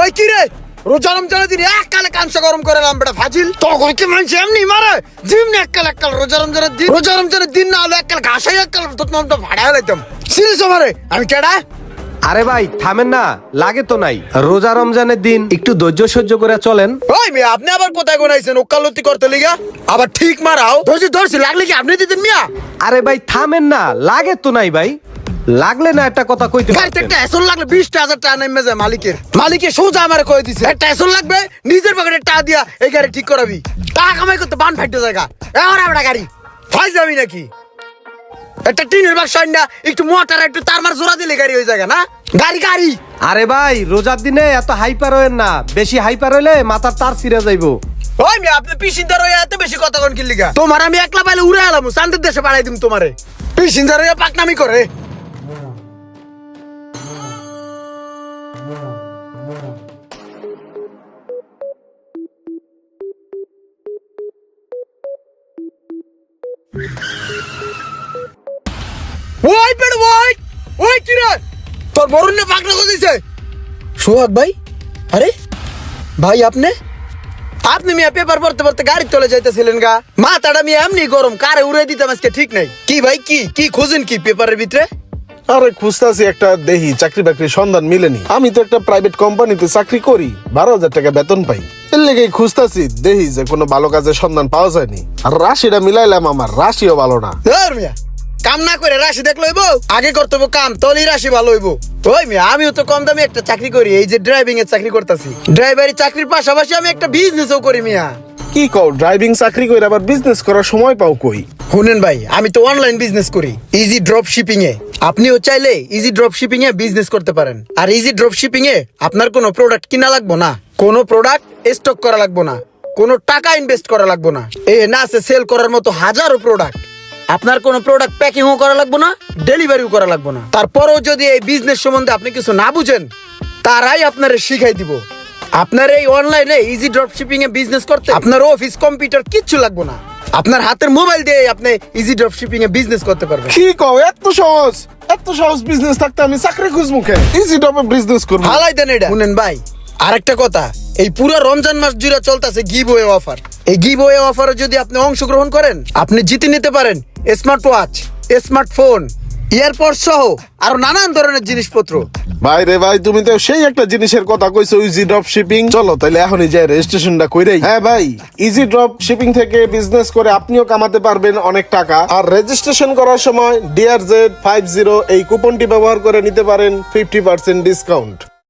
ওই কি রে? রোজা রমজানের দিন এক কালে কাংস গরম করে এলাম বেটা ফাজিল। তখন কি মানুষ এমনি মারে? যেমনি এক কাল এক কাল রোজা রমজানের দিন। রোজা রমজানের দিন না হলে এক কাল ঘাসাই এক কাল তোর নামটা ভাড়া হলাইতাম সিরিজ মারে আমি কেডা? আরে ভাই থামেন না লাগে তো নাই। রোজা রমজানের দিন একটু ধৈর্য সহ্য করে চলেন। ওই মেয়ে আপনি আবার কোথায় গোনাইছেন? ওকালতি করতে লিগা? আবার ঠিক মারাও। ধরছি ধরছি লাগলে কি আপনি দিতেন মিয়া? আরে ভাই থামেন না লাগে তো নাই ভাই। লাগলে না একটা কথা কইতে গাড়িতে একটা এসন লাগলে বিশটা হাজার টাকা নেমে যায় মালিকের। মালিকের সোজা আমার কয়ে দিছে একটা এসন লাগবে নিজের পকেটে টাকা দিয়া এই গাড়ি ঠিক করাবি। টাকা কামাই করতে বান ফাইটে জায়গা। এখন আমরা গাড়ি ফাইজ যাবি নাকি? একটা টিনের বাক্স আইন না একটু মোটর একটু তার মার জোড়া দিলে গাড়ি হয়ে জায়গা না? গাড়ি গাড়ি। আরে ভাই রোজার দিনে এত হাইপার হইেন না। বেশি হাইপার হইলে মাথার তার ছিঁড়ে যাইবো। ওই মেয়ে আপনি পিসিন্দার হয়ে এত বেশি কথা কোন কি লিগা তোমার আমি একলা পাইলে উড়ে এলাম শান্তির দেশে পাঠাই দিম তোমারে। পিসিন্দার হয়ে পাকনামি করে। ওই পেড় ওই ওই কি রে তোর বরুণ নে পাকনা করে দিছে সোহাগ ভাই, আরে, ভাই আপনি? আপনি মিয়া পেপার পড়তে পড়তে গাড়ি চলে যাইতেছিলেন গা। মাথাটা মিয়া এমনি গরম, কারে উড়ে দিতাম আজকে ঠিক নাই। কি ভাই, কি কি খুঁজেন কি পেপারের ভিতরে? আরে খুঁজতাছি একটা দেহি চাকরি বাকরির সন্ধান মিলেনি। আমি তো একটা প্রাইভেট কোম্পানিতে চাকরি করি, বারো হাজার টাকা বেতন পাই। এর লেগেই খুঁজতাছি দেহি যে কোনো ভালো কাজের সন্ধান পাওয়া যায়নি। আর রাশিটা মিলাইলাম আমার রাশিও ভালো না। ধর মিয়া কাম না করে রাশি দেখল হইব আগে করতে হইব কাম তলেই রাশি ভালো হইব। ওই মিয়া আমিও তো কম দামে একটা চাকরি করি এই যে ড্রাইভিং এর চাকরি করতেছি। ড্রাইভারি চাকরির পাশাপাশি আমি একটা বিজনেসও করি মিয়া। কি কও ড্রাইভিং চাকরি করে আবার বিজনেস করার সময় পাও কই? শুনেন ভাই আমি তো অনলাইন বিজনেস করি ইজি ড্রপ শিপিং এ আপনিও চাইলে ইজি ড্রপ শিপিং এ বিজনেস করতে পারেন। আর ইজি ড্রপ শিপিং এ আপনার কোনো প্রোডাক্ট কিনা লাগবো না। কোনো প্রোডাক্ট স্টক করা লাগবো না কোনো টাকা ইনভেস্ট করা লাগবো না। এ না আছে সেল করার মতো হাজারো প্রোডাক্ট আপনার কোনো প্রোডাক্ট প্যাকিংও করা লাগবো না ডেলিভারিও করা লাগবো না। তারপরেও যদি এই বিজনেস সম্বন্ধে আপনি কিছু না বুঝেন তারাই আপনারে শিখাই দিব। আপনার এই অনলাইনে ইজি ড্রপ শিপিং এ বিজনেস করতে আপনার অফিস কম্পিউটার কিচ্ছু লাগবো না। আপনার হাতের মোবাইল দিয়ে আপনি ইজি ড্রপ শিপিং এ বিজনেস করতে পারবেন। কি কও এত সহজ এত সহজ বিজনেস থাকতে আমি চাকরি খুঁজবো কে? ইজি টপে বিজনেস করব। হালাই দেন এটা। শুনেন ভাই আরেকটা কথা, এই পুরো রমজান মাস জুড়ে চলতেছে গিভ ওয়ে অফার এই গিভ ওয়ে অফারে যদি আপনি অংশগ্রহণ করেন, আপনি জিতে নিতে পারেন স্মার্ট ওয়াচ স্মার্টফোন এয়ারপড সহ আরও নানান ধরনের জিনিসপত্র। ভাই রে ভাই, তুমি তো সেই একটা জিনিসের কথা কইছো ইজি ড্রপ শিপিং চলো তাহলে এখনই যাই রেজিস্ট্রেশনটা কইরাই। হ্যাঁ ভাই ইজি ড্রপ শিপিং থেকে বিজনেস করে আপনিও কামাতে পারবেন অনেক টাকা। আর রেজিস্ট্রেশন করার সময় ডিআর জেড ফাইভ জিরো এই কুপনটি ব্যবহার করে নিতে পারেন ফিফটি পার্সেন্ট ডিসকাউন্ট